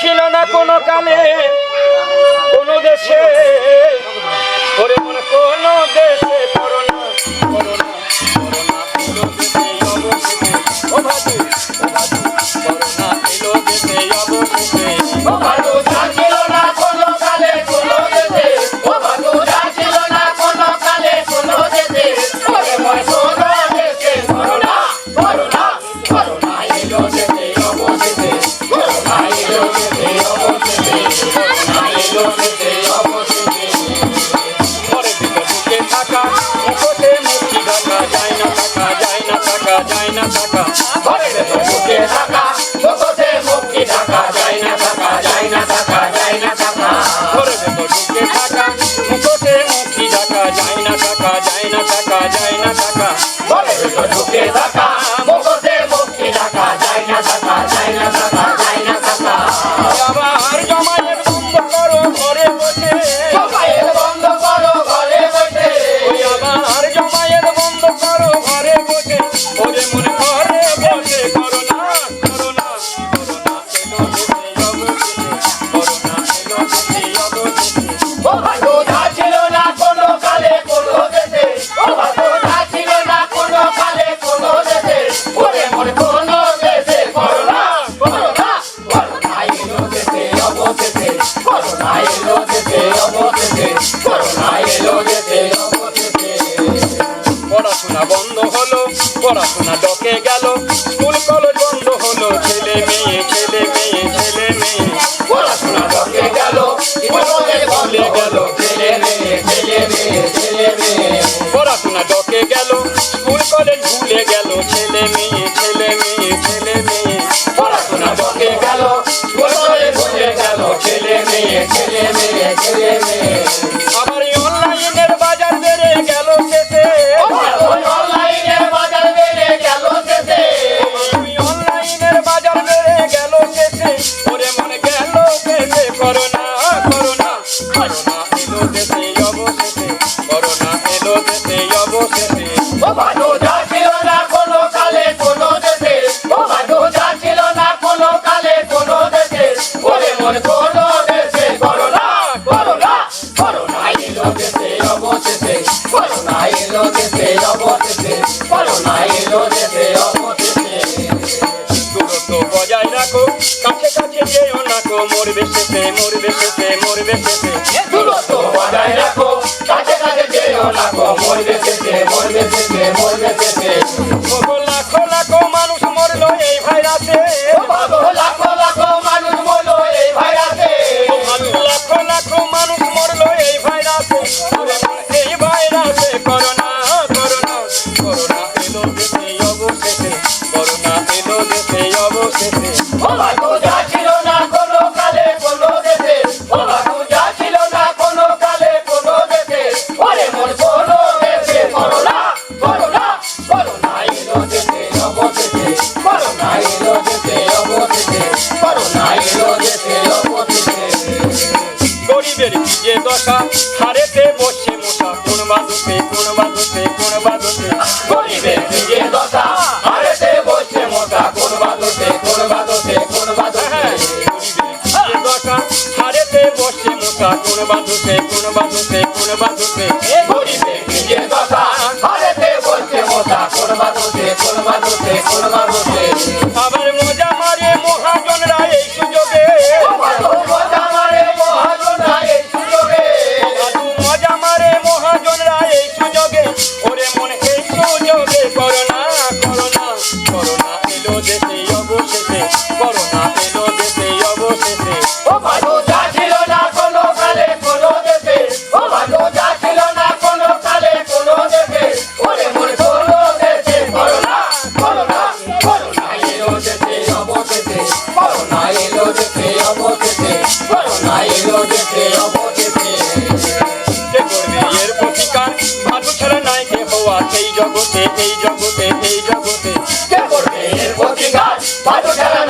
ছিল না কোনো কালে কোন দেশে। কোন দেশ Baba. পড়াশোনা ডকে গেল। স্কুল কলেজ বন্ধ বজায় রাখো। কাছে কাছে যেও নাকো মরবে শেষে মরবে শেষে মরবে শেষে দূরত্ব বজায় রাখো কাছে কাছে যেও নাকো মরবে শেষে মরবে শেষে মরবে শেষে লাখো লাখো মানুষ মরলো এই ভাইরাসে। লাখো লাখো মানুষ মরলো এই ভাইরাসে। লাখো লাখো মানুষ মরলো এই ভাইরাসে। এই ভাইরাসে করোনা যে দশা হারেতে বসে মোটা কোন বাজুতে কোন বাজুতে কোন বাজুতে গরিবের যে দশা হারেতে বসে মোটা কোন বাজুতে কোন বাজুতে কোন বাজুতে হ্যাঁ, হ্যাঁ, যে দশা হারেতে বসে মোটা কোন বাজুতে কোন বাজুতে কোন বাজুতে গরিবের যে দশা হারেতে বসে মোটা কোন বাজুতে কোন বাজুতে কোন বাজুতে এই জগতে এই জগতে এই জগতে। কে করবে এর প্রতিকার পাথর খেলা